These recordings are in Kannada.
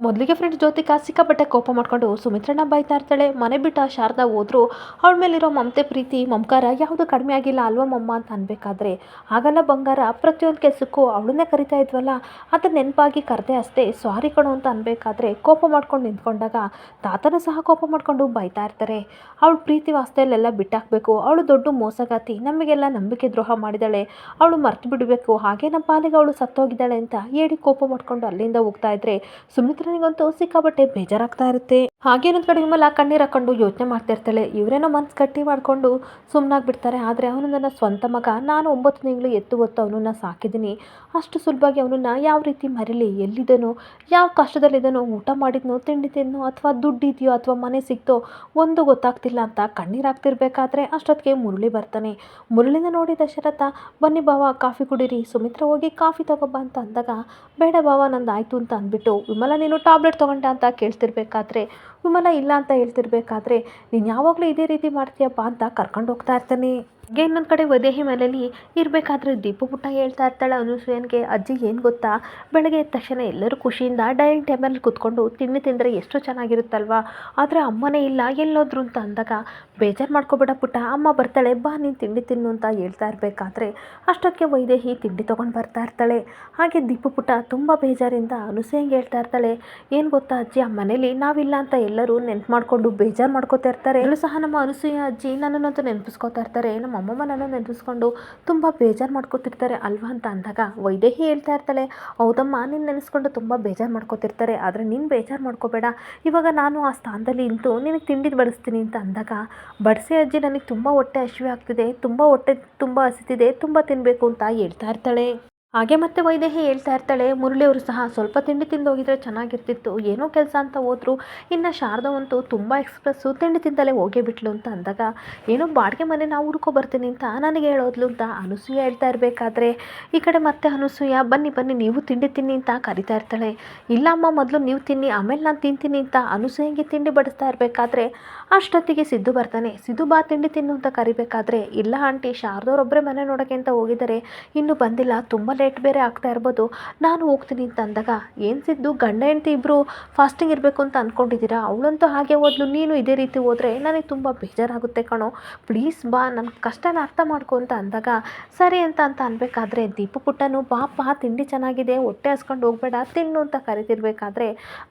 ಮೊದಲಿಗೆ ಫ್ರೆಂಡ್ಸ್ ಜ್ಯೋತಿಕಾ ಸಿಕ್ಕಾಪಟ್ಟೆ ಕೋಪ ಮಾಡ್ಕೊಂಡು ಸುಮಿತ್ರಣ್ಣ ಬೈತಾ ಇರ್ತಾಳೆ. ಮನೆ ಬಿಟ್ಟ ಶಾರದಾ ಹೋದ್ರು. ಅವಳ ಮೇಲಿರೋ ಮಮತೆ ಪ್ರೀತಿ, ಮಮಕಾರ ಯಾವುದು ಕಡಿಮೆ ಆಗಿಲ್ಲ ಅಲ್ವಾ ಮಮ್ಮ ಅಂತ ಅನ್ಬೇಕಾದ್ರೆ. ಆಗಲ್ಲ ಬಂಗಾರ ಪ್ರತಿಯೊಂದು ಕೆಲಸಕ್ಕೂ ಅವಳನ್ನೇ ಕರಿತಾ ಇದ್ವಲ್ಲ ಅದನ್ನ ನೆನಪಾಗಿ ಕರೆದೆ ಅಷ್ಟೇ ಸಾರಿ ಕಣೋ ಅಂತ ಅನ್ಬೇಕಾದ್ರೆ ಕೋಪ ಮಾಡ್ಕೊಂಡು ನಿಂತ್ಕೊಂಡಾಗ ತಾತನ ಸಹ ಕೋಪ ಮಾಡ್ಕೊಂಡು ಬೈತಾ ಇರ್ತಾರೆ. ಅವಳು ಪ್ರೀತಿ ವಾಸ್ತೆಯಲ್ಲೆಲ್ಲ ಬಿಟ್ಟಾಕಬೇಕು. ಅವಳು ದೊಡ್ಡ ಮೋಸಗಾತಿ, ನಮಗೆಲ್ಲ ನಂಬಿಕೆ ದ್ರೋಹ ಮಾಡಿದಾಳೆ. ಅವಳು ಮರ್ತು ಬಿಡಬೇಕು ಹಾಗೆ ನಮ್ಮ ಪಾಲಿಗೆ ಅವಳು ಸತ್ತೋಗಿದ್ದಾಳೆ ಅಂತ ಹೇಳಿ ಕೋಪ ಮಾಡ್ಕೊಂಡು ಅಲ್ಲಿಂದ ಹೋಗ್ತಾ ಇದ್ರೆ ಸುಮಿತ್ರನಿಗಂತೂ ಸಿಕ್ಕಾಬಟ್ಟೆ ಬೇಜಾರಾಗ್ತಾ ಇರುತ್ತೆ. ಹಾಗೆ ಇನ್ನೊಂದು ಕಡೆ ವಿಮಲ ಕಣ್ಣೀರು ಹಾಕೊಂಡು ಯೋಚನೆ ಮಾಡ್ತಾ ಇರ್ತಾಳೆ. ಇವರೇನೋ ಮನ್ಸು ಕಟ್ಟಿ ಮಾಡಿಕೊಂಡು ಸುಮ್ಮನಾಗ್ಬಿಡ್ತಾರೆ ಆದರೆ ಅವನು ನನ್ನ ಸ್ವಂತ ಮಗ, ನಾನು ಒಂಬತ್ತು ತಿಂಗಳು ಎತ್ತು ಹೊತ್ತು ಅವನನ್ನ ಸಾಕಿದ್ದೀನಿ. ಅಷ್ಟು ಸುಲಭವಾಗಿ ಅವನನ್ನ ಯಾವ ರೀತಿ ಮರೀಲಿ, ಎಲ್ಲಿದನೋ, ಯಾವ ಕಷ್ಟದಲ್ಲಿದನೋ, ಊಟ ಮಾಡಿದ್ನೋ ತಿಂಡಿ ತಿನ್ನೋ ಅಥವಾ ದುಡ್ಡಿದೆಯೋ, ಅಥವಾ ಮನೆ ಸಿಕ್ತೋ, ಒಂದು ಗೊತ್ತಾಗ್ತಿಲ್ಲ ಅಂತ ಕಣ್ಣೀರು ಹಾಕ್ತಿರ್ಬೇಕಾದ್ರೆ ಅಷ್ಟೊತ್ತಿಗೆ ಮುರಳಿ ಬರ್ತಾನೆ. ಮುರಳಿನ ನೋಡಿ ದಶರಥ, ಬನ್ನಿ ಬಾವ ಕಾಫಿ ಕುಡೀರಿ, ಸುಮಿತ್ರ ಹೋಗಿ ಕಾಫಿ ತಗೊಬ್ಬ ಅಂತ ಅಂದಾಗ, ಬೇಡ ಬಾವ ನಂದು ಆಯಿತು ಅಂತ ಅಂದ್ಬಿಟ್ಟು ವಿಮಲ ನೀನು ಟ್ಯಾಬ್ಲೆಟ್ ತೊಗೊಂಡೆ ಅಂತ ಕೇಳ್ತಿರ್ಬೇಕಾದ್ರೆ, ವಿಮಲ ಇಲ್ಲ ಅಂತ ಹೇಳ್ತಿರ್ಬೇಕಾದ್ರೆ, ನೀನು ಯಾವಾಗಲೂ ಇದೇ ರೀತಿ ಮಾಡ್ತೀಯಪ್ಪ ಅಂತ ಕರ್ಕೊಂಡು ಹೋಗ್ತಾ ಇರ್ತಾನೆ. ಹಾಗೆ ಇನ್ನೊಂದು ಕಡೆ ವದೇಹಿ ಮನೇಲಿ ಇರಬೇಕಾದ್ರೆ ದೀಪು ಪುಟ್ಟ ಹೇಳ್ತಾ ಇರ್ತಾಳೆ ಅನುಸೂಯನ್ಗೆ, ಅಜ್ಜಿ, ಏನು ಗೊತ್ತಾ? ಬೆಳಗ್ಗೆ ಎದ್ದ ತಕ್ಷಣ ಎಲ್ಲರೂ ಖುಷಿಯಿಂದ ಡೈನಿಂಗ್ ಟೇಬಲ್ ಕೂತ್ಕೊಂಡು ತಿಂಡಿ ತಿಂದರೆ ಎಷ್ಟು ಚೆನ್ನಾಗಿರುತ್ತಲ್ವಾ? ಆದರೆ ಅಮ್ಮನೇ ಇಲ್ಲ, ಎಲ್ಲೋದ್ರು ಅಂತ ಅಂದಾಗ ಬೇಜಾರು ಮಾಡ್ಕೋಬೇಡ ಪುಟ್ಟ. ಅಮ್ಮ ಬರ್ತಾಳೆ, ಬಾ ನೀನು ತಿಂಡಿ ತಿನ್ನು ಅಂತ ಹೇಳ್ತಾ ಇರಬೇಕಾದ್ರೆ ಅಷ್ಟಕ್ಕೆ ವೈದೇಹಿ ತಿಂಡಿ ತೊಗೊಂಡು ಬರ್ತಾ ಇರ್ತಾಳೆ. ಹಾಗೆ ದೀಪು ಪುಟ್ಟ ತುಂಬ ಬೇಜಾರಿಂದ ಅನುಸೂಯಂಗೆ ಹೇಳ್ತಾ ಇರ್ತಾಳೆ. ಏನು ಗೊತ್ತಾ ಅಜ್ಜಿ, ಆ ಮನೇಲಿ ನಾವಿಲ್ಲ ಅಂತ ಎಲ್ಲರೂ ನೆನ್ಪು ಮಾಡಿಕೊಂಡು ಬೇಜಾರು ಮಾಡ್ಕೋತಾ ಇರ್ತಾರೆ. ಎಲ್ಲೂ ಸಹ ನಮ್ಮ ಅನುಸೂಯ ಅಜ್ಜಿ ನನ್ನನ್ನಂತೂ ನೆನಪಿಸ್ಕೋತಾ ಇರ್ತಾರೆ. ನಮ್ಮ ಅಮ್ಮಮ್ಮ ನನ್ನ ನೆನಪಿಸ್ಕೊಂಡು ತುಂಬ ಬೇಜಾರು ಮಾಡ್ಕೋತಿರ್ತಾರೆ ಅಲ್ವಾ ಅಂತ ಅಂದಾಗ ವೈದೇಹಿ ಹೇಳ್ತಾ ಇರ್ತಾಳೆ, ಹೌದಮ್ಮ, ನೀನು ನೆನೆಸ್ಕೊಂಡು ತುಂಬ ಬೇಜಾರು ಮಾಡ್ಕೋತಿರ್ತಾರೆ, ಆದರೆ ನೀನು ಬೇಜಾರು ಮಾಡ್ಕೋಬೇಡ. ಇವಾಗ ನಾನು ಆ ಸ್ಥಾನದಲ್ಲಿ ನಿಂತು ನಿನಗೆ ತಿಂಡಿ ಬಡಿಸ್ತೀನಿ ಅಂತ ಅಂದಾಗ ಬಡಿಸಿ ಅಜ್ಜಿ ನನಗೆ ತುಂಬ ಹೊಟ್ಟೆ ಹಸಿವೆ ಆಗ್ತಿದೆ, ತುಂಬ ಹೊಟ್ಟೆ ತುಂಬ ಹಸಿತಿದೆ, ತುಂಬ ತಿನ್ನಬೇಕು ಅಂತ ಹೇಳ್ತಾ ಇರ್ತಾಳೆ. ಹಾಗೆ ಮತ್ತೆ ವೈದೇಹಿ ಹೇಳ್ತಾ ಇರ್ತಾಳೆ, ಮುರಳಿಯವರು ಸಹ ಸ್ವಲ್ಪ ತಿಂಡಿ ತಿಂದು ಹೋಗಿದ್ರೆ ಚೆನ್ನಾಗಿರ್ತಿತ್ತು, ಏನೋ ಕೆಲಸ ಅಂತ ಹೋದ್ರು. ಇನ್ನು ಶಾರದವಂತೂ ತುಂಬ ಎಕ್ಸ್ಪ್ರೆಸ್ಸು ತಿಂಡಿ ತಿಂದಲೇ ಹೋಗೇ ಬಿಟ್ಲು ಅಂತ ಅಂದಾಗ, ಏನೋ ಬಾಡಿಗೆ ಮನೆ ನಾವು ಹುಡ್ಕೊ ಬರ್ತೀನಿ ಅಂತ ನನಗೆ ಹೇಳೋದ್ಲು ಅಂತ ಅನಸೂಯ ಹೇಳ್ತಾ ಇರಬೇಕಾದ್ರೆ, ಈ ಕಡೆ ಮತ್ತೆ ಅನಸೂಯ, ಬನ್ನಿ ಬನ್ನಿ, ನೀವು ತಿಂಡಿ ತಿನ್ನಿ ಅಂತ ಕರಿತಾ ಇರ್ತಾಳೆ. ಇಲ್ಲ ಅಮ್ಮ, ಮೊದಲು ನೀವು ತಿನ್ನಿ, ಆಮೇಲೆ ನಾನು ತಿಂತೀನಿ ಅಂತ ಅನಸೂಯಂಗೆ ತಿಂಡಿ ಬಡಿಸ್ತಾ ಇರಬೇಕಾದ್ರೆ, ಅಷ್ಟೊತ್ತಿಗೆ ಸಿದ್ದು ಬರ್ತಾನೆ. ಸಿದ್ದು ಬಾ, ತಿಂಡಿ ತಿನ್ನು ಅಂತ ಕರಿಬೇಕಾದ್ರೆ, ಇಲ್ಲ ಆಂಟಿ ಶಾರದವ್ರೊಬ್ಬರೇ ಮನೆ ನೋಡೋಕ್ಕೆ ಅಂತ ಹೋಗಿದ್ದಾರೆ, ಇನ್ನೂ ಬಂದಿಲ್ಲ, ತುಂಬ ಲೇಟ್ ಬೇರೆ ಆಗ್ತಾ ಇರ್ಬೋದು. ನಾನು ಹೋಗ್ತೀನಿ ಅಂತ ಅಂದಾಗ, ಏನು ಸಿದ್ದು? ಗಂಡ, ಹೆಂಡತಿ ಇಬ್ಬರು ಫಾಸ್ಟಿಂಗ್ ಇರಬೇಕು ಅಂತ ಅಂದ್ಕೊಂಡಿದ್ದೀರಾ ಅವಳಂತೂ ಹಾಗೆ ಹೋದ್ಲು, ನೀನು ಇದೇ ರೀತಿ ಹೋದರೆ ನನಗೆ ತುಂಬ ಬೇಜಾರಾಗುತ್ತೆ ಕಣೋ. ಪ್ಲೀಸ್ ಬಾ ನನ್ನ ಕಷ್ಟನ ಅರ್ಥ ಮಾಡ್ಕೊ ಅಂತ ಅಂದಾಗ, ಸರಿ ಅಂತ ಅಂತ ಅನ್ಬೇಕಾದ್ರೆ ದೀಪು ಪುಟ್ಟನು ಪಾಪ ತಿಂಡಿ ಚೆನ್ನಾಗಿದೆ, ಹೊಟ್ಟೆ ಹಸ್ಕೊಂಡು ಹೋಗ್ಬೇಡ, ತಿನ್ನು ಅಂತ ಕರಿತಿರ್ಬೇಕಾದ್ರೆ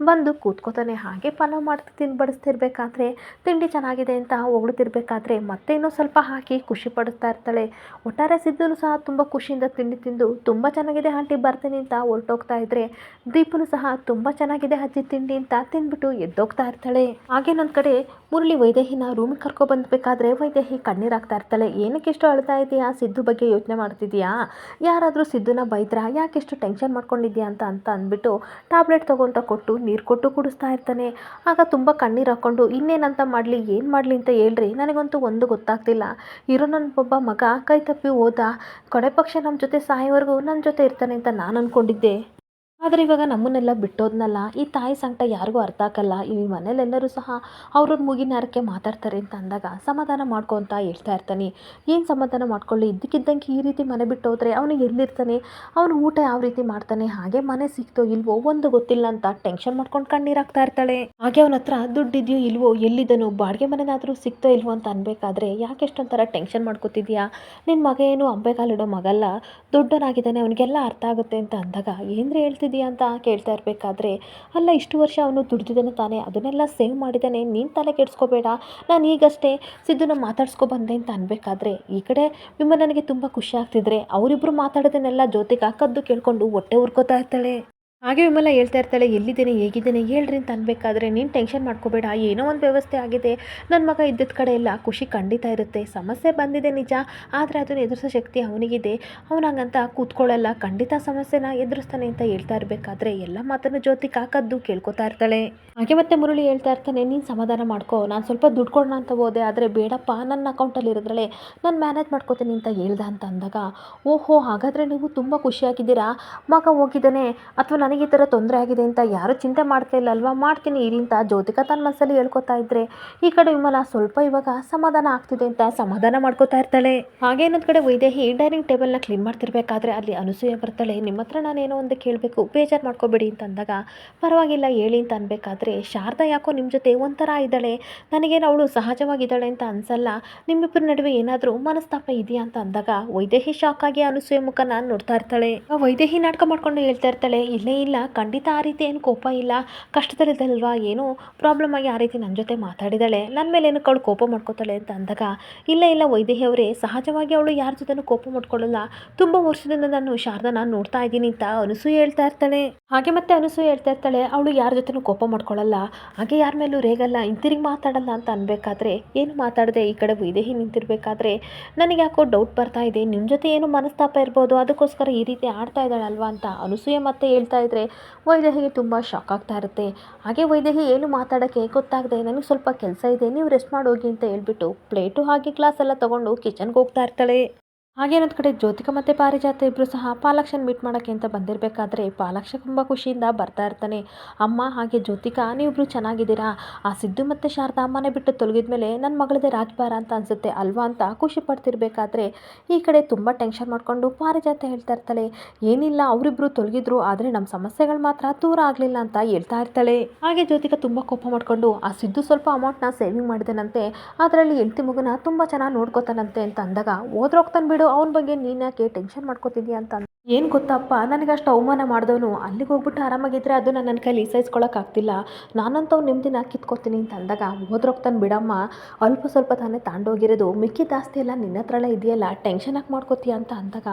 ಬಂದು ಕೂತ್ಕೋತಾನೆ, ಹಾಗೆ ಪಲಾವ್ ಮಾಡ್ತಾ ತಿಂದು ಬಡಿಸ್ತಿರ್ಬೇಕಾದ್ರೆ ತಿಂಡಿ ಚೆನ್ನಾಗಿದೆ ಅಂತ ಹೊಗಳ್ತಿರ್ಬೇಕಾದ್ರೆ ಮತ್ತೆ ಇನ್ನೂ ಸ್ವಲ್ಪ ಹಾಕಿ ಖುಷಿ ಪಡಿಸ್ತಾ ಇರ್ತಾಳೆ. ಒಟ್ಟಾರೆ ಸಿದ್ದನು ಸಹ ತುಂಬ ಖುಷಿಯಿಂದ ತಿಂಡಿ ತಿಂದು, ತುಂಬ ಚೆನ್ನಾಗಿದೆ ಆಂಟಿ, ಬರ್ತೀನಿ ಅಂತ ಹೊರಟೋಗ್ತಾ ಇದ್ದರೆ ದೀಪನು ಸಹ ತುಂಬ ಚೆನ್ನಾಗಿದೆ ಅಜ್ಜಿ ತಿಂಡಿ ಅಂತ ತಿಂದ್ಬಿಟ್ಟು ಎದ್ದೋಗ್ತಾ ಇರ್ತಾಳೆ. ಹಾಗೆ ನನ್ನ ಕಡೆ ಮುರಳಿ ವೈದೇಹಿನ ರೂಮಿಗೆ ಕರ್ಕೊ ಬಂದಬೇಕಾದ್ರೆ ವೈದೇಹಿ ಕಣ್ಣೀರಾಗ್ತಾ ಇರ್ತಾಳೆ. ಏನಕ್ಕೆ ಇಷ್ಟು ಅಳ್ತಾ ಇದೆಯಾ? ಸಿದ್ದು ಬಗ್ಗೆ ಯೋಚನೆ ಮಾಡ್ತಿದ್ಯಾ? ಯಾರಾದರೂ ಸಿದ್ದುನ ಬೈದ್ರಾ? ಯಾಕೆಷ್ಟು ಟೆನ್ಷನ್ ಮಾಡ್ಕೊಂಡಿದ್ಯಾ ಅಂತ ಅಂತ ಅಂದ್ಬಿಟ್ಟು ಟ್ಯಾಬ್ಲೆಟ್ ತೊಗೊಂತ ಕೊಟ್ಟು ನೀರು ಕೊಟ್ಟು ಕುಡಿಸ್ತಾ ಇರ್ತಾನೆ. ಆಗ ತುಂಬ ಕಣ್ಣೀರು ಹಾಕ್ಕೊಂಡು, ಇನ್ನೇನಂತ ಮಾಡಲಿ, ಏನು ಮಾಡಲಿ ಅಂತ ಹೇಳ್ರಿ, ನನಗಂತೂ ಒಂದು ಗೊತ್ತಾಗ್ತಿಲ್ಲ. ಇರೋ ನನ್ನ ಒಬ್ಬ ಮಗ ಕೈ ತಪ್ಪಿ ಹೋದ. ಕಡೆ ಪಕ್ಷ ನಮ್ಮ ಜೊತೆ ಸಾಯೋವರೆಗೂ ನನ್ನ ಜೊತೆ ಇರ್ತಾನೆ ಅಂತ ನಾನು ಅಂದ್ಕೊಂಡಿದ್ದೆ ಆದರೆ ಇವಾಗ ನಮ್ಮನ್ನೆಲ್ಲ ಬಿಟ್ಟೋದ್ನಲ್ಲ, ಈ ತಾಯಿ ಸಂಕಟ ಯಾರಿಗೂ ಅರ್ಥ ಆಗಲ್ಲ, ಈ ಮನೇಲೆಲ್ಲರೂ ಸಹ ಅವ್ರವ್ರ ಮುಗಿನ ಯಾರಕ್ಕೆ ಮಾತಾಡ್ತಾರೆ ಅಂತ ಅಂದಾಗ ಸಮಾಧಾನ ಮಾಡ್ಕೊ ಅಂತ ಹೇಳ್ತಾ ಇರ್ತಾನೆ. ಏನು ಸಮಾಧಾನ ಮಾಡ್ಕೊಳ್ಳಿ? ಇದ್ದಕ್ಕಿದ್ದಂಗೆ ಈ ರೀತಿ ಮನೆ ಬಿಟ್ಟು ಹೋದರೆ ಅವನಿಗೆ ಎಲ್ಲಿರ್ತಾನೆ? ಅವನು ಊಟ ಯಾವ ರೀತಿ ಮಾಡ್ತಾನೆ? ಹಾಗೆ ಮನೆ ಸಿಕ್ತೋ ಇಲ್ವೋ ಒಂದು ಗೊತ್ತಿಲ್ಲ ಅಂತ ಟೆನ್ಷನ್ ಮಾಡ್ಕೊಂಡು ಕಣ್ಣೀರಾಗ್ತಾ ಇರ್ತಾಳೆ. ಹಾಗೆ ಅವನ ಹತ್ರ ದುಡ್ಡಿದೆಯೋ ಇಲ್ವೋ, ಎಲ್ಲಿದನೋ, ಬಾಡಿಗೆ ಮನೆನಾದರೂ ಸಿಕ್ತೋ ಇಲ್ವೋ ಅಂತ ಅನ್ಬೇಕಾದ್ರೆ ಯಾಕೆ ಎಷ್ಟೊಂಥರ ಟೆನ್ಷನ್ ಮಾಡ್ಕೋತಿದ್ಯಾ? ನಿನ್ನ ಮಗ ಏನು ಅಂಬೆಗಾಲಿಡೋ ಮಗಲ್ಲ, ದೊಡ್ಡನಾಗಿದ್ದಾನೆ, ಅವನಿಗೆಲ್ಲ ಅರ್ಥ ಆಗುತ್ತೆ ಅಂತ ಅಂದಾಗ ಏನ್ರಿ ಹೇಳ್ತಿದ್ಯಾ ಅಂತ ಕೇಳ್ತಾ ಇರಬೇಕಾದ್ರೆ, ಅಲ್ಲ, ಇಷ್ಟು ವರ್ಷ ಅವನು ದುಡ್ದಿದ್ದಾನೆ ತಾನೇ, ಅದನ್ನೆಲ್ಲ ಸೇವ್ ಮಾಡಿದ್ದಾನೆ, ನೀನು ತಲೆ ಕೆಡಿಸ್ಕೋಬೇಡ, ನಾನು ಈಗಷ್ಟೇ ಸಿದ್ದುನ ಮಾತಾಡ್ಸ್ಕೊ ಬಂದೆ ಅಂತ ಅನ್ಬೇಕಾದ್ರೆ, ಈ ಕಡೆ ವಿಮಲನಿಗೆ ತುಂಬ ಖುಷಿ ಆಗ್ತಿದ್ರೆ ಅವರಿಬ್ಬರು ಮಾತಾಡೋದನ್ನೆಲ್ಲ ಜೊತೆಗೆ ಕದ್ದು ಕೇಳ್ಕೊಂಡು ಹೊಟ್ಟೆ ಉರ್ಕೋತಾ ಇರ್ತಾಳೆ. ಹಾಗೆ ವಿಮಲ ಹೇಳ್ತಾ ಇರ್ತಾಳೆ, ಎಲ್ಲಿದ್ದೇನೆ, ಹೇಗಿದ್ದೇನೆ? ಹೇಳ್ರಿ ಅಂತ ಅನ್ಬೇಕಾದ್ರೆ ನೀನು ಟೆನ್ಷನ್ ಮಾಡ್ಕೋಬೇಡ. ಏನೋ ಒಂದು ವ್ಯವಸ್ಥೆ ಆಗಿದೆ. ನನ್ನ ಮಗ ಇದ್ದದ ಕಡೆ ಎಲ್ಲ ಖುಷಿ ಖಂಡಿತ ಇರುತ್ತೆ. ಸಮಸ್ಯೆ ಬಂದಿದೆ ನಿಜ. ಆದರೆ ಅದನ್ನು ಎದುರಿಸೋ ಶಕ್ತಿ ಅವನಿಗಿದೆ. ಅವನಾಗಂತ ಕೂತ್ಕೊಳ್ಳಲ್ಲ ಖಂಡಿತ ಸಮಸ್ಯೆನ ಎದುರಿಸ್ತಾನೆ ಅಂತ ಹೇಳ್ತಾ ಇರಬೇಕಾದ್ರೆ ಎಲ್ಲ ಮಾತನ್ನು ಜ್ಯೋತಿ ಕಾಕದ್ದು ಕೇಳ್ಕೊತಾ ಇರ್ತಾಳೆ. ಹಾಗೆ ಮತ್ತೆ ಮುರುಳಿ ಹೇಳ್ತಾ ಇರ್ತಾನೆ, ನೀನು ಸಮಾಧಾನ ಮಾಡ್ಕೋ. ನಾನು ಸ್ವಲ್ಪ ದುಡ್ಡು ಕೊಡೋಣ ಅಂತ ಹೋದೆ. ಆದರೆ ಬೇಡಪ್ಪ. ನನ್ನ ಅಕೌಂಟಲ್ಲಿ ಇರೋದ್ರಳೆ ನಾನು ಮ್ಯಾನೇಜ್ ಮಾಡ್ಕೋತೀನಿ ಅಂತ ಹೇಳ್ದ ಅಂತ ಅಂದಾಗ, ಓಹೋ, ಹಾಗಾದರೆ ನೀವು ತುಂಬ ಖುಷಿಯಾಗಿದ್ದೀರಾ? ಮಗ ಹೋಗಿದ್ದಾನೆ. ಅಥವಾ ನನಗೆ ಈ ಥರ ತೊಂದರೆ ಆಗಿದೆ ಅಂತ ಯಾರೂ ಚಿಂತೆ ಮಾಡ್ತಾ ಇಲ್ಲ ಅಲ್ವಾ? ಮಾಡ್ತೀನಿ ಇಲ್ಲಿಂತ ಜ್ಯೋತಿಕ ತನ್ನ ಮನಸ್ಸಲ್ಲಿ ಹೇಳ್ಕೊತಾ ಇದ್ದರೆ ಈ ಕಡೆ ವಿಮಲ ಸ್ವಲ್ಪ ಇವಾಗ ಸಮಾಧಾನ ಆಗ್ತಿದೆ ಅಂತ ಸಮಾಧಾನ ಮಾಡ್ಕೋತಾ ಇರ್ತಾಳೆ. ಹಾಗೆ ಇನ್ನೊಂದು ಕಡೆ ವೈದೇಹಿ ಡೈನಿಂಗ್ ಟೇಬಲ್ನ ಕ್ಲೀನ್ ಮಾಡ್ತಿರ್ಬೇಕಾದ್ರೆ ಅಲ್ಲಿ ಅನಸೂಯ ಬರ್ತಾಳೆ. ನಿಮ್ಮ ಹತ್ರ ನಾನೇನೋ ಒಂದು ಕೇಳಬೇಕು, ಬೇಜಾರು ಮಾಡ್ಕೋಬೇಡಿ ಅಂತ ಅಂದಾಗ, ಪರವಾಗಿಲ್ಲ ಹೇಳಿ ಅಂತ ಅನ್ಬೇಕಾದ್ರೆ ಶಾರದಾ ಯಾಕೋ ನಿಮ್ಮ ಜೊತೆ ಒಂಥರ ಇದ್ದಾಳೆ, ನನಗೇನು ಅವಳು ಸಹಜವಾಗಿದ್ದಾಳೆ ಅಂತ ಅನ್ಸಲ್ಲ, ನಿಮ್ಮಿಬ್ಬರ ನಡುವೆ ಏನಾದರೂ ಮನಸ್ತಾಪ ಇದೆಯಾ ಅಂತ ಅಂದಾಗ ವೈದೇಹಿ ಶಾಕ್ ಆಗಿ ಅನಸೂಯ ನಾನು ನೋಡ್ತಾ ಇರ್ತಾಳೆ. ವೈದೇಹಿ ನಾಟಕ ಮಾಡ್ಕೊಂಡು ಹೇಳ್ತಾ ಇರ್ತಾಳೆ, ಇಲ್ಲೇ ಇಲ್ಲ, ಖಂಡಿತ ಆ ರೀತಿ ಏನು ಕೋಪ ಇಲ್ಲ, ಕಷ್ಟದಲ್ಲಿದ್ದಲ್ವಾ, ಏನೋ ಪ್ರಾಬ್ಲಮ್ ಆಗಿ ಆ ರೀತಿ ನನ್ನ ಜೊತೆ ಮಾತಾಡಿದಾಳೆ ನನ್ನ ಮೇಲೆ ಏನಕ್ಕೆ ಅವಳು ಕೋಪ ಮಾಡ್ಕೋತಾಳೆ ಅಂತ ಅಂದಾಗ, ಇಲ್ಲ ಇಲ್ಲ ವೈದೇಹಿ ಅವರೇ ಸಹಜವಾಗಿ ಅವಳು ಯಾರ ಜೊತೆನೂ ಕೋಪ ಮಾಡ್ಕೊಳ್ಳಲ್ಲ, ತುಂಬ ವರ್ಷದಿಂದ ನಾನು ಶಾರದನ ನೋಡ್ತಾ ಇದ್ದೀನಿ ಅಂತ ಅನಸೂಯ ಹೇಳ್ತಾ ಇರ್ತಾಳೆ. ಹಾಗೆ ಮತ್ತೆ ಅನಸೂಯ ಹೇಳ್ತಾ ಇರ್ತಾಳೆ, ಅವಳು ಯಾರ ಜೊತೆನೂ ಕೋಪ ಮಾಡ್ಕೊಳ್ಳಲ್ಲ, ಹಾಗೆ ಯಾರ ಮೇಲೂ ರೇಗಲ್ಲ, ಇಂತಿರಿಗೆ ಮಾತಾಡಲ್ಲ ಅಂತ ಅನ್ಬೇಕಾದ್ರೆ, ಏನು ಮಾತಾಡದೆ ಈ ಕಡೆ ವೈದೇಹಿ ನಿಂತಿರ್ಬೇಕಾದ್ರೆ, ನನಗೆ ಯಾಕೋ ಡೌಟ್ ಬರ್ತಾ ಇದೆ ನಿಮ್ಮ ಜೊತೆ ಏನು ಮನಸ್ತಾಪ ಇರ್ಬೋದು, ಅದಕ್ಕೋಸ್ಕರ ಈ ರೀತಿ ಆಡ್ತಾ ಇದ್ದಾಳಲ್ವಾ ಅಂತ ಅನಸೂಯ ಮತ್ತೆ ಹೇಳ್ತಾ ಇದ್ರೆ ವೈದೇಹಿಗೆ ತುಂಬ ಶಾಕ್ ಆಗ್ತಾ ಇರುತ್ತೆ. ಹಾಗೆ ವೈದೇಹಿ ಏನು ಮಾತಾಡೋಕ್ಕೆ ಗೊತ್ತಾಗದೆ ನನಗೆ ಸ್ವಲ್ಪ ಕೆಲಸ ಇದೆ, ನೀವು ರೆಸ್ಟ್ ಮಾಡೋಗಿ ಅಂತ ಹೇಳ್ಬಿಟ್ಟು ಪ್ಲೇಟು ಹಾಗೆ ಗ್ಲಾಸ್ ಎಲ್ಲ ತೊಗೊಂಡು ಕಿಚನ್ಗೆ ಹೋಗ್ತಾ ಇರ್ತಾಳೆ. ಹಾಗೆ ಇನ್ನೊಂದು ಕಡೆ ಜ್ಯೋತಿಕ ಮತ್ತು ಪಾರಿಜಾತ ಇಬ್ಬರು ಸಹ ಪಾಲಕ್ಷನ್ ಮೀಟ್ ಮಾಡೋಕ್ಕೆ ಅಂತ ಬಂದಿರಬೇಕಾದ್ರೆ ಪಾಲಕ್ಷ ತುಂಬ ಖುಷಿಯಿಂದ ಬರ್ತಾ ಇರ್ತಾನೆ. ಅಮ್ಮ ಹಾಗೆ ಜ್ಯೋತಿಕಾ, ನೀವಿಬ್ರು ಚೆನ್ನಾಗಿದ್ದೀರಾ? ಆ ಸಿದ್ದು ಮತ್ತು ಶಾರದಾ ಅಮ್ಮನೇ ಬಿಟ್ಟು ತೊಲಗಿದ ಮೇಲೆ ನನ್ನ ಮಗಳದೇ ರಾಜ್ಭಾರ ಅಂತ ಅನಿಸುತ್ತೆ ಅಲ್ವಾ ಅಂತ ಖುಷಿ ಪಡ್ತಿರ್ಬೇಕಾದ್ರೆ ಈ ಕಡೆ ತುಂಬ ಟೆನ್ಷನ್ ಮಾಡಿಕೊಂಡು ಪಾರಿಜಾತ ಹೇಳ್ತಾ ಇರ್ತಾಳೆ. ಏನಿಲ್ಲ ಅವರಿಬ್ಬರು ತೊಲಗಿದ್ರು, ಆದರೆ ನಮ್ಮ ಸಮಸ್ಯೆಗಳು ಮಾತ್ರ ದೂರ ಆಗಲಿಲ್ಲ ಅಂತ ಹೇಳ್ತಾ ಇರ್ತಾಳೆ. ಹಾಗೆ ಜ್ಯೋತಿಕಾ ತುಂಬ ಕೋಪ ಮಾಡಿಕೊಂಡು ಆ ಸಿದ್ದು ಸ್ವಲ್ಪ ಅಮೌಂಟ್ನ ಸೇವಿಂಗ್ ಮಾಡಿದನಂತೆ. ಅದರಲ್ಲಿ ಹೆಂಡತಿ ಮಗುನ ತುಂಬ ಚೆನ್ನಾಗಿ ನೋಡ್ಕೋತಾನಂತೆ ಅಂತ ಅಂದಾಗ ಓದ್ರೋಗ್ತಾನೆ ಬಿಡು. ಅವನ ಬಗ್ಗೆ ನೀನು ಯಾಕೆ ಟೆನ್ಷನ್ ಮಾಡ್ಕೋತಿದ್ಯಾ ಅಂತ. ಏನು ಗೊತ್ತಪ್ಪ, ನನಗೆ ಅಷ್ಟು ಅವಮಾನ ಮಾಡಿದವನು ಅಲ್ಲಿಗೆ ಹೋಗ್ಬಿಟ್ಟು ಆರಾಮಾಗಿದ್ರೆ ಅದು ನನ್ನ ಕೈಲಿ ಸಹಿಸ್ಕೊಳಕ್ಕಾಗ್ತಿಲ್ಲ ನಾನಂತವ್ ನಿಮ್ದಿನ ಕಿತ್ಕೋತೀನಿ ಅಂತ ಅಂದಾಗ ಹೋದ್ರೋಗ್ತಾನೆ ಬಿಡಮ್ಮ, ಅಲ್ಪ ಸ್ವಲ್ಪ ತಾನೇ ತಾಂಡೋಗಿರೋದು ಮಿಕ್ಕಿ ಆಸ್ತಿ ಎಲ್ಲ ನಿನ್ನ ಹತ್ರಲ್ಲ ಇದೆಯಲ್ಲ ಟೆನ್ಷನ್ ಯಾಕೆ ಮಾಡ್ಕೋತೀಯ ಅಂತ ಅಂದಾಗ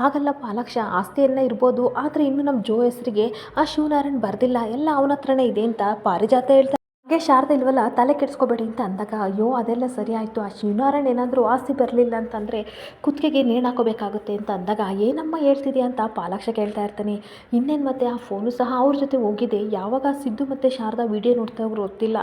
ಹಾಗಲ್ಲ ಪಾಲಕ್ಷ, ಆಸ್ತಿಯನ್ನ ಇರ್ಬೋದು, ಆದರೆ ಇನ್ನು ನಮ್ಮ ಜೋ ಹೆಸರಿಗೆ ಆ ಶಿವನಾರಾಯಣ್ ಬರ್ದಿಲ್ಲ, ಎಲ್ಲ ಅವನ ಹತ್ರನೇ ಇದೆ ಅಂತ ಪಾರಿಜಾತ ಹೇಳ್ತಾರೆ ಹಾಗೆ ಶಾರದೆ ಇಲ್ವಲ್ಲ, ತಲೆ ಕೆಡಿಸ್ಕೋಬೇಡಿ ಅಂತ ಅಂದಾಗ, ಅಯ್ಯೋ, ಅದೆಲ್ಲ ಸರಿ ಆಯಿತು. ಆ ಶಿವನಾರಾಯಣ ಏನಾದರೂ ಆಸ್ತಿ ಬರಲಿಲ್ಲ ಅಂತಂದರೆ ಕುತ್ತಿಗೆಗೆ ನೇಣು ಹಾಕೋಬೇಕಾಗುತ್ತೆ? ಅಂತ ಅಂದಾಗ, ಏನಮ್ಮ ಹೇಳ್ತಿದೆಯಾ ಅಂತ ಪಾಲಾಕ್ಷ ಕೇಳ್ತಾ ಇರ್ತಾನೆ. ಇನ್ನೇನು ಮತ್ತೆ? ಆ ಫೋನು ಸಹ ಅವ್ರ ಜೊತೆ ಹೋಗಿದೆ. ಯಾವಾಗ ಸಿದ್ದು ಮತ್ತು ಶಾರದಾ ವಿಡಿಯೋ ನೋಡ್ತಾ ಅವ್ರು ಗೊತ್ತಿಲ್ಲ.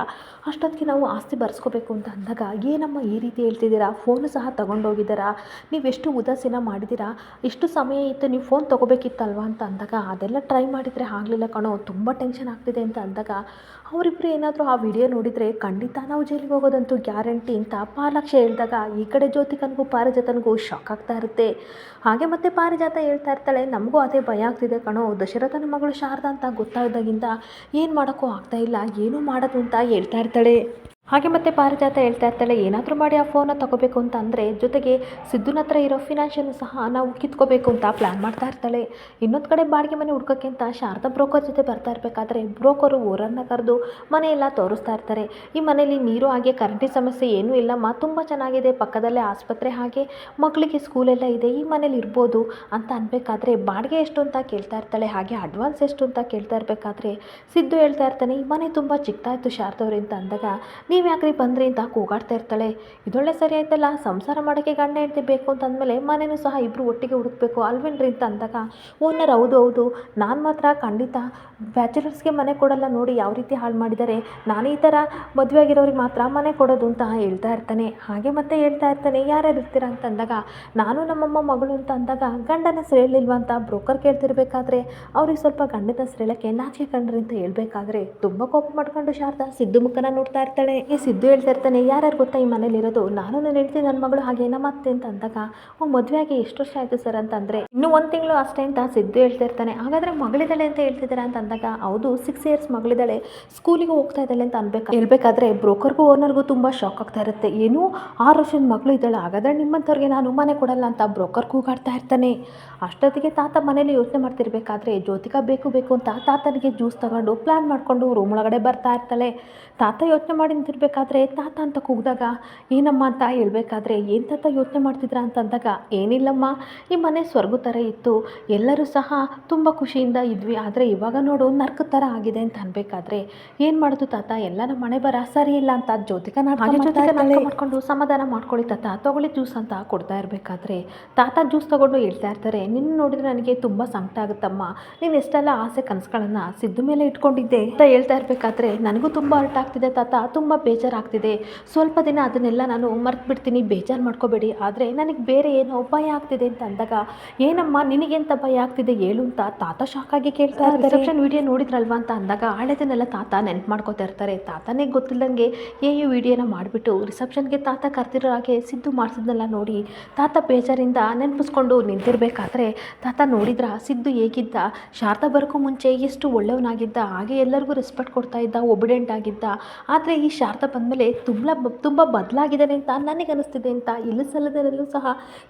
ಅಷ್ಟೊತ್ತಿಗೆ ನಾವು ಆಸ್ತಿ ಬರ್ಸ್ಕೋಬೇಕು ಅಂತ ಅಂದಾಗ, ಏನಮ್ಮ ಈ ರೀತಿ ಹೇಳ್ತಿದ್ದೀರಾ? ಫೋನು ಸಹ ತಗೊಂಡೋಗಿದ್ದಾರಾ? ನೀವೆಷ್ಟು ಉದಾಸೀನ ಮಾಡಿದ್ದೀರಾ? ಇಷ್ಟು ಸಮಯ ಇತ್ತು ನೀವು ಫೋನ್ ತೊಗೋಬೇಕಿತ್ತಲ್ವಾ? ಅಂತ ಅಂದಾಗ, ಅದೆಲ್ಲ ಟ್ರೈ ಮಾಡಿದರೆ ಆಗಲಿಲ್ಲ ಕಣೋ. ತುಂಬ ಟೆನ್ಷನ್ ಆಗ್ತಿದೆ. ಅಂತ ಅಂದಾಗ ಅವರಿಬ್ಬರು ಏನಾದರೂ ವಿಡಿಯೋ ನೋಡಿದರೆ ಖಂಡಿತ ನಾವು ಜೈಲಿಗೆ ಹೋಗೋದಂತೂ ಗ್ಯಾರಂಟಿ ಅಂತ ಪಾಲಕ್ಷ ಹೇಳಿದಾಗ ಈ ಕಡೆ ಜ್ಯೋತಿಕನಿಗೂ ಪಾರಿಜಾತನಿಗೂ ಶಾಕ್ ಆಗ್ತಾ ಇರುತ್ತೆ. ಹಾಗೆ ಮತ್ತೆ ಪಾರಿಜಾತ ಹೇಳ್ತಾ ಇರ್ತಾಳೆ, ನಮಗೂ ಅದೇ ಭಯ ಆಗ್ತಿದೆ ಕಣೋ, ದಶರಥನ ಮಗಳು ಶಾರದಾ ಅಂತ ಗೊತ್ತಾದಾಗಿಂದ ಏನು ಮಾಡೋಕ್ಕೂ ಆಗ್ತಾ ಇಲ್ಲ, ಏನೂ ಮಾಡೋದು ಅಂತ ಹೇಳ್ತಾ ಇರ್ತಾಳೆ. ಹಾಗೆ ಮತ್ತೆ ಪಾರಿಜಾತ ಹೇಳ್ತಾ ಇರ್ತಾಳೆ, ಏನಾದರೂ ಮಾಡಿ ಆ ಫೋನ ತಗೋಬೇಕು ಅಂತ ಅಂದರೆ ಜೊತೆಗೆ ಸಿದ್ದುನ ಹತ್ರ ಇರೋ ಫಿನಾನ್ಷಿಯಲ್ ಸಹ ನಾವು ಕಿತ್ಕೋಬೇಕು ಅಂತ ಪ್ಲ್ಯಾನ್ ಮಾಡ್ತಾ ಇರ್ತಾಳೆ. ಇನ್ನೊಂದು ಕಡೆ ಬಾಡಿಗೆ ಮನೆ ಹುಡ್ಕೋಕ್ಕಿಂತ ಶಾರದಾ ಬ್ರೋಕರ್ ಜೊತೆ ಬರ್ತಾ ಇರಬೇಕಾದ್ರೆ ಬ್ರೋಕರು ಓರನ್ನು ಕರೆದು ಮನೆಯೆಲ್ಲ ತೋರಿಸ್ತಾ ಇರ್ತಾರೆ. ಈ ಮನೆಯಲ್ಲಿ ನೀರು ಹಾಗೆ ಕರೆಂಟಿನ ಸಮಸ್ಯೆ ಏನೂ ಇಲ್ಲಮ್ಮ, ತುಂಬ ಚೆನ್ನಾಗಿದೆ, ಪಕ್ಕದಲ್ಲೇ ಆಸ್ಪತ್ರೆ ಹಾಗೆ ಮಕ್ಕಳಿಗೆ ಸ್ಕೂಲೆಲ್ಲ ಇದೆ, ಈ ಮನೇಲಿ ಇರ್ಬೋದು ಅಂತ ಅನ್ಬೇಕಾದ್ರೆ ಬಾಡಿಗೆ ಎಷ್ಟು ಅಂತ ಕೇಳ್ತಾ ಇರ್ತಾಳೆ, ಹಾಗೆ ಅಡ್ವಾನ್ಸ್ ಎಷ್ಟು ಅಂತ ಕೇಳ್ತಾ ಇರಬೇಕಾದ್ರೆ ಸಿದ್ದು ಹೇಳ್ತಾ ಇರ್ತಾನೆ, ಈ ಮನೆ ತುಂಬ ಚಿಕ್ಕದಾಯಿತು ಶಾರದವ್ರೆ ಅಂತ ಅಂದಾಗ ನೀವು ಯಾಕ್ರಿ ಬಂದ್ರಿ ಅಂತ ಕೂಗಾಡ್ತಾ ಇರ್ತಾಳೆ. ಇದೊಳ್ಳೆ ಸರಿ ಆಯ್ತಲ್ಲ, ಸಂಸಾರ ಮಾಡೋಕ್ಕೆ ಗಂಡ ಹೆಂಡತಿ ಬೇಕು ಅಂತ ಅಂದಮೇಲೆ ಮನೇನೂ ಸಹ ಇಬ್ಬರು ಒಟ್ಟಿಗೆ ಹುಡುಕ್ಬೇಕು ಅಲ್ವೇನ್ರಿ? ಅಂತ ಅಂದಾಗ, ಓನರ್, ಹೌದು ಹೌದು. ನಾನು ಮಾತ್ರ ಖಂಡಿತ ಬ್ಯಾಚುಲರ್ಸ್ಗೆ ಮನೆ ಕೊಡಲ್ಲ ನೋಡಿ ಯಾವ ರೀತಿ ಹಾಳು ಮಾಡಿದ್ದಾರೆ. ನಾನು ಈ ಥರ ಮದುವೆ ಆಗಿರೋರಿಗೆ ಮಾತ್ರ ಮನೆ ಕೊಡೋದು ಅಂತ ಹೇಳ್ತಾ ಇರ್ತಾನೆ. ಹಾಗೆ ಮತ್ತೆ ಹೇಳ್ತಾ ಇರ್ತಾನೆ, ಯಾರ್ಯಾರು ಇರ್ತೀರಾ? ಅಂತ ಅಂದಾಗ, ನಾನು ನಮ್ಮಮ್ಮ, ಮಗಳು ಅಂತ ಅಂದಾಗ, ಗಂಡನ ಸೆಳೆಯಲಿಲ್ವಾ ಅಂತ ಬ್ರೋಕರ್ ಕೇಳ್ತಿರ್ಬೇಕಾದ್ರೆ, ಅವ್ರಿಗೆ ಸ್ವಲ್ಪ ಗಂಡನ ಸೆಳೆಯಕ್ಕೆ ನಾಚಿಕೆ ಕಂಡ್ರಿ ಅಂತ ಹೇಳ್ಬೇಕಾದ್ರೆ, ತುಂಬ ಕೋಪ ಮಾಡ್ಕೊಂಡು ಶಾರದಾ ಸಿದ್ದು ಮುಖನ ನೋಡ್ತಾ ಇರ್ತಾಳೆ. ಈ ಸಿದ್ದು ಹೇಳ್ತಾ ಇರ್ತಾನೆ, ಯಾರ್ಯಾರು ಗೊತ್ತಾ ಈ ಮನೇಲಿ ಇರೋದು? ನಾನು ನನ್ನ ಹೆಂಡತಿ, ನನ್ನ ಮಗಳು ಹಾಗೆ ಮತ್ತೆ ಅಂತ ಅಂದಾಗ, ಓ ಆಗಿ ಎಷ್ಟು ವರ್ಷ ಆಯಿತು ಸರ್? ಅಂತಂದರೆ ಇನ್ನೂ ಒಂದು ತಿಂಗಳು ಅಷ್ಟೇ ಅಂತ ಸಿದ್ದು ಹೇಳ್ತಾ ಇರ್ತಾನೆ. ಹಾಗಾದರೆ ಮಗಳಿದ್ದಾಳೆ ಅಂತ ಹೇಳ್ತಿದ್ದಾರೆ ಅಂತ ಅಂದಾಗ, ಹೌದು ಸಿಕ್ಸ್ ಇಯರ್ಸ್ ಮಗಳಿದ್ದಾಳೆ. ಸ್ಕೂಲಿಗೆ ಹೋಗ್ತಾ ಇದ್ದಾಳೆ ಅಂತ ಅನ್ಬೇಕು? ಹೇಳ್ಬೇಕಾದ್ರೆ, ಬ್ರೋಕರ್ಗೂ ಓನರ್ಗೂ ತುಂಬ ಶಾಕ್ ಆಗ್ತಾ ಇರುತ್ತೆ. ಏನು, ಆರು ವರ್ಷದ ಮಗಳು ಇದ್ದಾಳೆ. ಹಾಗಾದರೆ ನಿಮ್ಮಂಥವ್ರಿಗೆ ನಾನು ಮನೆ ಕೊಡಲ್ಲ ಅಂತ ಬ್ರೋಕರ್ ಕೂಗಾಡ್ತಾ ಇರ್ತಾನೆ. ಅಷ್ಟೊತ್ತಿಗೆ ತಾತ ಮನೇಲಿ ಯೋಚನೆ ಮಾಡ್ತಿರ್ಬೇಕಾದ್ರೆ, ಜ್ಯೋತಿಕಾ ಬೇಕು ಬೇಕು ಅಂತ ತಾತನಿಗೆ ಜ್ಯೂಸ್ ತಗೊಂಡು ಪ್ಲ್ಯಾನ್ ಮಾಡಿಕೊಂಡು ರೂಮ್ ಒಳಗಡೆ ಬರ್ತಾ ಇರ್ತಾಳೆ. ತಾತ ಯೋಚನೆ ಮಾಡಿ ನಿಂತಿರ್ಬೇಕಾದ್ರೆ ತಾತ ಅಂತ ಕೂಗಿದಾಗ ಏನಮ್ಮ ಅಂತ ಹೇಳಬೇಕಾದ್ರೆ ಏನು ತಾತ ಯೋಚನೆ ಮಾಡ್ತಿದ್ರ? ಅಂತಂದಾಗ ಏನಿಲ್ಲಮ್ಮ ಈ ಮನೆ ಸ್ವರ್ಗ ಥರ ಇತ್ತು. ಎಲ್ಲರೂ ಸಹ ತುಂಬ ಖುಷಿಯಿಂದ ಇದ್ವಿ. ಆದರೆ ಇವಾಗ ನೋಡು ನರ್ಕ ಥರ ಆಗಿದೆ ಅಂತ ಅನ್ಬೇಕಾದ್ರೆ ಏನು ಮಾಡೋದು ತಾತ? ಎಲ್ಲ ನಮ್ಮ ಮನೆ ಬರ ಸರಿ ಇಲ್ಲ ಅಂತ ಜ್ಯೋತಿಕ ಮಾಡ್ಕೊಂಡು ಸಮಾಧಾನ ಮಾಡ್ಕೊಳ್ಳಿ ತಾತ. ತಗೊಳ್ಳಿ ಜ್ಯೂಸ್ ಅಂತ ಕೊಡ್ತಾ ಇರಬೇಕಾದ್ರೆ. ತಾತ ಜ್ಯೂಸ್ ತಗೊಂಡು ಹೇಳ್ತಾ ಇರ್ತಾರೆ ನಿನ್ನ ನೋಡಿದ್ರೆ ನನಗೆ ತುಂಬ ಸಂಕಟ ಆಗುತ್ತಮ್ಮ. ನೀನು ಎಷ್ಟೆಲ್ಲ ಆಸೆ ಕನಸುಗಳನ್ನು ಸಿದ್ದು ಮೇಲೆ ಇಟ್ಕೊಂಡಿದ್ದೆ? ಅಂತ ಹೇಳ್ತಾ ಇರಬೇಕಾದ್ರೆ ನನಗೂ ತುಂಬ ಹರ್ಟ್ ಆಗ್ತಿದೆ ತಾತ. ತುಂಬ ಬೇಜಾರಾಗ್ತಿದೆ. ಸ್ವಲ್ಪ ದಿನ ಅದನ್ನೆಲ್ಲ ನಾನು ಮರ್ತು ಬಿಡ್ತೀನಿ ಬೇಜಾರು ಮಾಡ್ಕೋಬೇಡಿ. ಆದರೆ ನನಗೆ ಬೇರೆ ಏನೋ ಭಯ ಆಗ್ತಿದೆ ಅಂತ ಅಂದಾಗ, ಏನಮ್ಮ, ನಿನಗೆಂತ ಭಯ ಆಗ್ತಿದೆ? ಹೇಳು ಅಂತ ತಾತ ಶಾಕಾಗಿ ಕೇಳ್ತಾ ರಿಸೆಪ್ಷನ್ ವಿಡಿಯೋ ನೋಡಿದ್ರಲ್ವಾ ಅಂತ ಅಂದಾಗ, ಹಳೆದನ್ನೆಲ್ಲ ತಾತ ನೆನ್ಪು ಮಾಡ್ಕೋತಾ ಇರ್ತಾರೆ. ತಾತನೇ ಗೊತ್ತಿಲ್ಲದಂಗೆ ಏ ಈ ವಿಡಿಯೋನ ಮಾಡಿಬಿಟ್ಟು ರಿಸೆಪ್ಷನ್ಗೆ ತಾತ ಕರ್ತಿರೋ ಹಾಗೆ ಸಿದ್ದು ಮಾಡಿಸಿದ್ನೆಲ್ಲ ನೋಡಿ, ತಾತ ಬೇಜಾರಿಂದ ನೆನಪಿಸ್ಕೊಂಡು ನಿಂತಿರಬೇಕಾದ್ರೆ, ತಾತ ನೋಡಿದ್ರ ಸಿದ್ದು ಹೇಗಿದ್ದ, ಶಾರದಾ ಬರೋಕ್ಕೂ ಮುಂಚೆ ಎಷ್ಟು ಒಳ್ಳೆಯವನಾಗಿದ್ದ ಹಾಗೆ ಎಲ್ಲರಿಗೂ ರೆಸ್ಪೆಕ್ಟ್ ಕೊಡ್ತಾ ಇದ್ದ ಒಬಿಡೆಂಟ್ ಆಗಿದ್ದ. ಆದರೆ ಈ ಶಾರದಾ ಬಂದಮೇಲೆ ತುಂಬ ತುಂಬ ಬದಲಾಗಿದ್ದಾನೆ ಅಂತ ನನಗೆ ಅನಿಸ್ತಿದೆ ಅಂತ ಇಲ್ಲಿ ಸಲ್ಲದರಲ್ಲೂ ಸಹ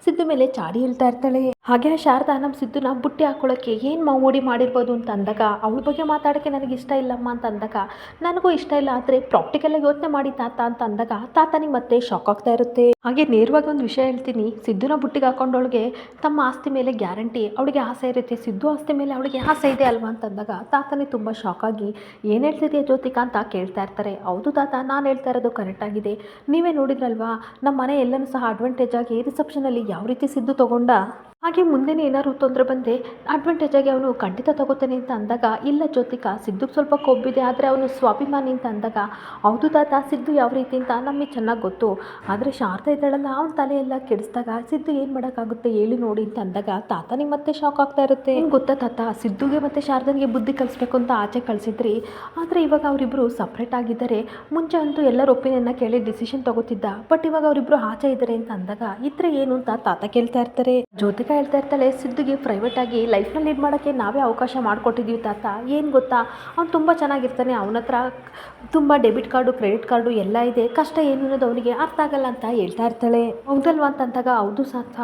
ಸಿದ್ದು ಮೇಲೆ ಚಾಡಿ ಹೇಳ್ತಾ ಇರ್ತಾಳೆ. ಹಾಗೆ ಶಾರದಾ ನಮ್ಮ ಸಿದ್ದುನ ಬುಟ್ಟಿ ಹಾಕೊಳ್ಳೋಕ್ಕೆ ಏನು ಮಾಮೂಡಿ ಮಾಡಿರ್ಬೋದು ಅಂತ ಅಂದಾಗ, ಅವಳ ಬಗ್ಗೆ ಮಾತಾಡೋಕ್ಕೆ ನನಗೆ ಇಷ್ಟ ಇಲ್ಲಮ್ಮ ಅಂತ ಅಂದಾಗ, ನನಗೂ ಇಷ್ಟ ಇಲ್ಲ, ಆದರೆ ಪ್ರಾಕ್ಟಿಕಲಾಗಿ ಯೋಚನೆ ಮಾಡಿ ತಾತ ಅಂತ ಅಂದಾಗ ತಾತನಿಗೆ ಮತ್ತೆ ಶಾಕ್ ಆಗ್ತಾ ಇರುತ್ತೆ. ಹಾಗೆ ನೇರವಾಗಿ ಒಂದು ವಿಷಯ ಹೇಳ್ತೀನಿ, ಸಿದ್ದುನ ಬುಟ್ಟಿಗೆ ಹಾಕೊಂಡವಳಿಗೆ ತಮ್ಮ ಆಸ್ತಿ ಮೇಲೆ ಗ್ಯಾರಂಟಿ ಅವಳಿಗೆ ಆಸೆ ಇರುತ್ತೆ. ಸಿದ್ದು ಆಸ್ತಿ ಮೇಲೆ ಅವಳಿಗೆ ಆಸೆ ಇದೆ ಅಲ್ವಾ ಅಂತ ಅಂದಾಗ ತಾತನಿಗೆ ತುಂಬ ಶಾಕ್ ಆಗಿ, ಏನು ಹೇಳ್ತಿದೆಯಾ ಜ್ಯೋತಿಕಾ? ಅಂತ ಕೇಳ್ತಾ ಇರ್ತಾರೆ. ಹೌದು ತಾತ, ನಾನು ಹೇಳ್ತಾ ಇರೋದು ಕರೆಕ್ಟ್ ಆಗಿದೆ. ನೀವೇ ನೋಡಿದ್ರಲ್ವಾ ನಮ್ಮ ಮನೆ ಎಲ್ಲನೂ ಸಹ ಅಡ್ವಾಂಟೇಜ್ ಆಗಿ ರಿಸೆಪ್ಷನಲ್ಲಿ ಯಾವ ರೀತಿ ಸಿದ್ದು ತಗೊಂಡ? ಹಾಗೆ ಮುಂದೆನೇ ಏನಾದ್ರು ತೊಂದರೆ ಬಂದರೆ ಅಡ್ವಾಂಟೇಜ್ ಆಗಿ ಅವನು ಖಂಡಿತ ತಗೋತಾನೆ ಅಂತ ಅಂದಾಗ, ಇಲ್ಲ ಜ್ಯೋತಿಕ ಸಿದ್ದುಗೆ ಸ್ವಲ್ಪ ಕೊಬ್ಬಿದೆ, ಆದರೆ ಅವನು ಸ್ವಾಭಿಮಾನಿ ಅಂತ ಅಂದಾಗ, ಹೌದು ತಾತ, ಸಿದ್ದು ಯಾವ ರೀತಿ ಅಂತ ನಮಗೆ ಚೆನ್ನಾಗಿ ಗೊತ್ತು. ಆದರೆ ಶಾರದಾ ಇದ್ದಾಳಲ್ಲ, ಅವನ ತಲೆಯೆಲ್ಲ ಕೆಡಿಸಿದಾಗ ಸಿದ್ದು ಏನು ಮಾಡೋಕ್ಕಾಗುತ್ತೆ ಹೇಳಿ ನೋಡಿ ಅಂತ ಅಂದಾಗ ತಾತನಿಗೆ ಮತ್ತೆ ಶಾಕ್ ಆಗ್ತಾ ಇರುತ್ತೆ. ಏನು ಗೊತ್ತಾ ತಾತ? ಸಿದ್ದುಗೆ ಮತ್ತು ಶಾರದನಿಗೆ ಬುದ್ಧಿ ಕಲಿಸ್ಬೇಕು ಅಂತ ಆಚೆ ಕಳಿಸಿದ್ರಿ. ಆದರೆ ಇವಾಗ ಅವರಿಬ್ಬರು ಸಪ್ರೇಟ್ ಆಗಿದ್ದಾರೆ. ಮುಂಚೆ ಅಂತೂ ಎಲ್ಲರ ಒಪಿನಿಯನ್ನ ಕೇಳಿ ಡಿಸಿಷನ್ ತಗೋತಿದ್ದ. ಬಟ್ ಇವಾಗ ಅವರಿಬ್ಬರು ಆಚೆ ಇದ್ದಾರೆ ಅಂತ ಅಂದಾಗ, ಇದ್ರೆ ಏನು ಅಂತ ತಾತ ಕೇಳ್ತಾ ಇರ್ತಾರೆ. ಜ್ಯೋತಿಕಾ ಹೇಳ್ತಾ ಇರ್ತಾಳೆ, ಸಿದ್ದುಗೆ ಪ್ರೈವೇಟಾಗಿ ಲೈಫ್ನ ಲೀಡ್ ಮಾಡೋಕ್ಕೆ ನಾವೇ ಅವಕಾಶ ಮಾಡಿಕೊಟ್ಟಿದ್ದೀವಿ ತಾತ. ಏನು ಗೊತ್ತಾ? ಅವ್ನು ತುಂಬ ಚೆನ್ನಾಗಿರ್ತಾನೆ, ಅವನ ಹತ್ರ ತುಂಬ ಡೆಬಿಟ್ ಕಾರ್ಡು ಕ್ರೆಡಿಟ್ ಕಾರ್ಡು ಎಲ್ಲ ಇದೆ. ಕಷ್ಟ ಏನು ಅನ್ನೋದು ಅವನಿಗೆ ಅರ್ಥ ಆಗಲ್ಲ ಅಂತ ಹೇಳ್ತಾ ಇರ್ತಾಳೆ. ಹೌದಲ್ವಾ ಅಂತ ಅಂದಾಗ, ಹೌದು ಸಾಥ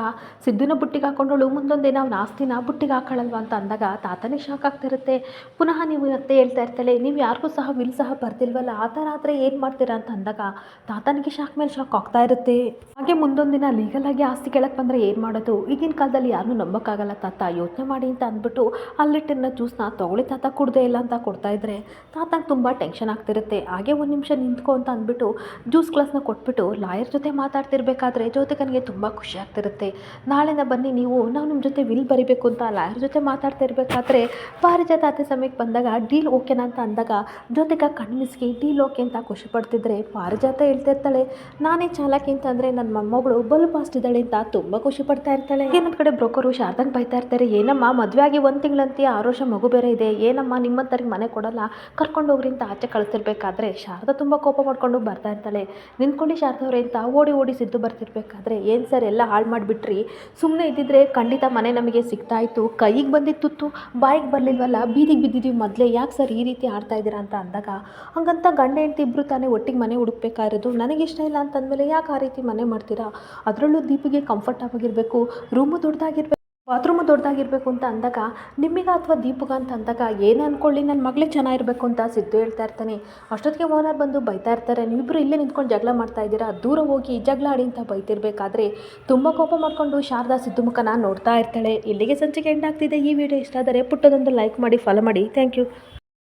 ಸಿದ್ದುನ ಬುಟ್ಟಿಗೆ ಹಾಕೊಂಡಳು ಮುಂದೊಂದೇ ನಾವು ಆಸ್ತಿನ ಬುಟ್ಟಿಗೆ ಹಾಕೊಳ್ಳಲ್ವಾ ಅಂತ ಅಂದಾಗ ತಾತನೇ ಶಾಕ್ ಆಗ್ತಿರುತ್ತೆ. ಪುನಃ ನೀವು ಅತ್ತೆ ಹೇಳ್ತಾ ಇರ್ತಾಳೆ, ನೀವು ಯಾರಿಗೂ ಸಹ ವಿಲ್ ಸಹ ಬರ್ತಿಲ್ವಲ್ಲ ಆ ಥರ ಆದರೆ ಏನು ಮಾಡ್ತೀರಾ? ಅಂತ ಅಂದಾಗ, ತಾತನಿಗೆ ಶಾಕ್ ಮೇಲೆ ಶಾಕ್ ಆಗ್ತಾ ಇರುತ್ತೆ. ಹಾಗೆ ಮುಂದೊಂದು ದಿನ ಲೀಗಲ್ ಆಗಿ ಆಸ್ತಿ ಕೇಳಕ್ಕೆ ಬಂದರೆ ಏನು ಮಾಡೋದು? ಈಗಿನ ಕಾಲದಲ್ಲಿ ಯಾರನ್ನೂ ನಂಬೋಕ್ಕಾಗಲ್ಲ ತಾತ, ಯೋಚನೆ ಮಾಡಿ ಅಂತ ಅಂದ್ಬಿಟ್ಟು ಅಲ್ಲಿಟ್ಟಿನ ಜ್ಯೂಸ್ನ ತೊಗೊಳ್ಳಿ ತಾತ, ಕುಡ್ದೇ ಇಲ್ಲ ಅಂತ ಕೊಡ್ತಾ ಇದ್ದರೆ ತಾತಂಗೆ ತುಂಬ ಟೆನ್ಷನ್ ಆಗ್ತಿರುತ್ತೆ. ಹಾಗೆ ಒಂದು ನಿಮಿಷ ನಿಂತ್ಕೊ ಅಂತ ಅಂದ್ಬಿಟ್ಟು ಜ್ಯೂಸ್ ಗ್ಲಾಸ್ನ ಕೊಟ್ಬಿಟ್ಟು ಲಾಯರ್ ಜೊತೆ ಮಾತಾಡ್ತಿರ್ಬೇಕಾದ್ರೆ ಜ್ಯೋತಿಕನಿಗೆ ತುಂಬ ಖುಷಿ ಆಗ್ತಿರುತ್ತೆ. ನಾಳೆನ ಬನ್ನಿ ನೀವು, ನಾವು ನಿಮ್ಮ ಜೊತೆ ವಿಲ್ ಬರಿಬೇಕು ಅಂತ ಲಾಯರ್ ಜೊತೆ ಮಾತಾಡ್ತಿರ್ಬೇಕಾದ್ರೆ ಪಾರಿಜಾತ ಅತ್ತೆ ಸಮಯಕ್ಕೆ ಬಂದಾಗ ಡೀಲ್ ಓಕೆನಾ ಅಂತ ಅಂದಾಗ ಜೊತೆಗೆ ಕಣ್ಮಿಸ್ಗಿ ಡೀಲ್ ಓಕೆ ಅಂತ ಖುಷಿ ಪಡ್ತಿದ್ರೆ ಪಾರಿಜಾತ ಹೇಳ್ತಿರ್ತಾಳೆ. ನಾನೇ ಚಾಲಕಿ ಅಂತಂದರೆ ನನ್ನ ಮೊಮ್ಮಗಳು ಬಲು ಪಾಸ್ಟ್ ಇದ್ದಾಳೆ ಅಂತ ತುಂಬ ಖುಷಿ ಪಡ್ತಾ ಇರ್ತಾಳೆ. ಏನೊಂದು ಕಡೆ ಬ್ರೋಕರು ಶಾರದಂಗೆ ಬೈತಾ ಇರ್ತಾರೆ. ಏನಮ್ಮ ಮದುವೆ ಆಗಿ ಒಂದು ತಿಂಗಳಂತೆ ಆರು ವರ್ಷ ಮಗು ಬೇರೆ ಇದೆ. ಏನಮ್ಮ ನಿಮ್ಮಂತರಿಗೆ ಮನೆ ಕೊಡಲ್ಲ. ಕರ್ಕೊಂಡು ಹೋಗ್ರಿ ಅಂತ ಆಚೆ ಕಳಿಸ್ತಿರ್ಬೇಕಾದ್ರೆ ಶಾರದಾ ತುಂಬ ಕೋಪ ಮಾಡ್ಕೊಂಡು ಬರ್ತಾ ಇರ್ತಾಳೆ. ನಿಂತ್ಕೊಂಡು ಶಾರದವ್ರೆ ಅಂತ ಓಡಿ ಓಡಿ ಸಿದ್ದು ಬರ್ತಿರ್ಬೇಕಾದ್ರೆ ಏನು ಸರ್ ಎಲ್ಲ ಹಾಳು ಮಾಡಿಬಿಟ್ರಿ? ಸುಮ್ಮನೆ ಇದ್ದಿದ್ರೆ ಖಂಡಿತ ಮನೆ ನಮಗೆ ಸಿಗ್ತಾ ಇತ್ತು ಕೈಗೆ ಬಂದಿದ್ದು ತುತ್ತು, ಬಾಯಿಗೆ ಬರಲಿಲ್ವಲ್ಲ? ಬೀದಿಗೆ ಬಿದ್ದಿದ್ದೀವಿ ಮೊದಲೇ. ಯಾಕೆ ಸರ್ ಈ ರೀತಿ ಆಡ್ತಾ ಇದ್ದೀರಾ ಅಂತ ಅಂದಾಗ, ಹಂಗಂತ ಗಂಡ ಹೆಂಡತಿ ಇಬ್ಬರು ತಾನೇ ಒಟ್ಟಿಗೆ ಮನೆ ಹುಡುಕ್ಬೇಕಾಗಿರೋದು. ನನಗೆ ಇಷ್ಟ ಇಲ್ಲ ಅಂತಂದಮೇಲೆ ಯಾಕೆ ಆ ರೀತಿ ಮನೆ ಮಾಡ್ತೀರಾ? ಅದರಲ್ಲೂ ದೀಪಿಗೆ ಕಂಫರ್ಟ್ ಆಗಿರಬೇಕು ರೂಮು ದೊಡ್ಡದಾಗಿರ್ಬೇಕು, ಬಾತ್ರೂಮು ದೊಡ್ಡದಾಗಿರ್ಬೇಕು ಅಂತ ಅಂದಾಗ ನಿಮಗ ಅಥವಾ ದೀಪಗ ಅಂತ ಅಂದಾಗ ಏನು ಅಂದ್ಕೊಳ್ಳಿ ನನ್ನ ಮಗಳಿಗೆ ಚೆನ್ನಾಗಿರ್ಬೇಕು ಅಂತ ಸಿದ್ದು ಹೇಳ್ತಾ ಇರ್ತಾನೆ. ಅಷ್ಟೊತ್ತಿಗೆ ಓನರ್ ಬಂದು ಬೈತಾ ಇರ್ತಾರೆ. ನೀವಿಬ್ಬರು ಇಲ್ಲೇ ನಿಂತ್ಕೊಂಡು ಜಗಳ ಮಾಡ್ತಾ ಇದ್ದೀರಾ? ದೂರ ಹೋಗಿ ಜಗಳ ಆಡಿ ಅಂತ ಬೈತಿರಬೇಕಾದ್ರೆ ತುಂಬ ಕೋಪ ಮಾಡಿಕೊಂಡು ಶಾರದಾ ಸಿದ್ದು ಮುಖನ ನೋಡ್ತಾ ಇರ್ತಾಳೆ. ಇಲ್ಲಿಗೆ ಸಂಚಿಕೆ ಎಂಡ್ ಆಗ್ತಿದೆ. ಈ ವಿಡಿಯೋ ಇಷ್ಟ ಆದರೆ ಪುಟ್ಟದೊಂದು ಲೈಕ್ ಮಾಡಿ ಫಾಲೋ ಮಾಡಿ. Thank you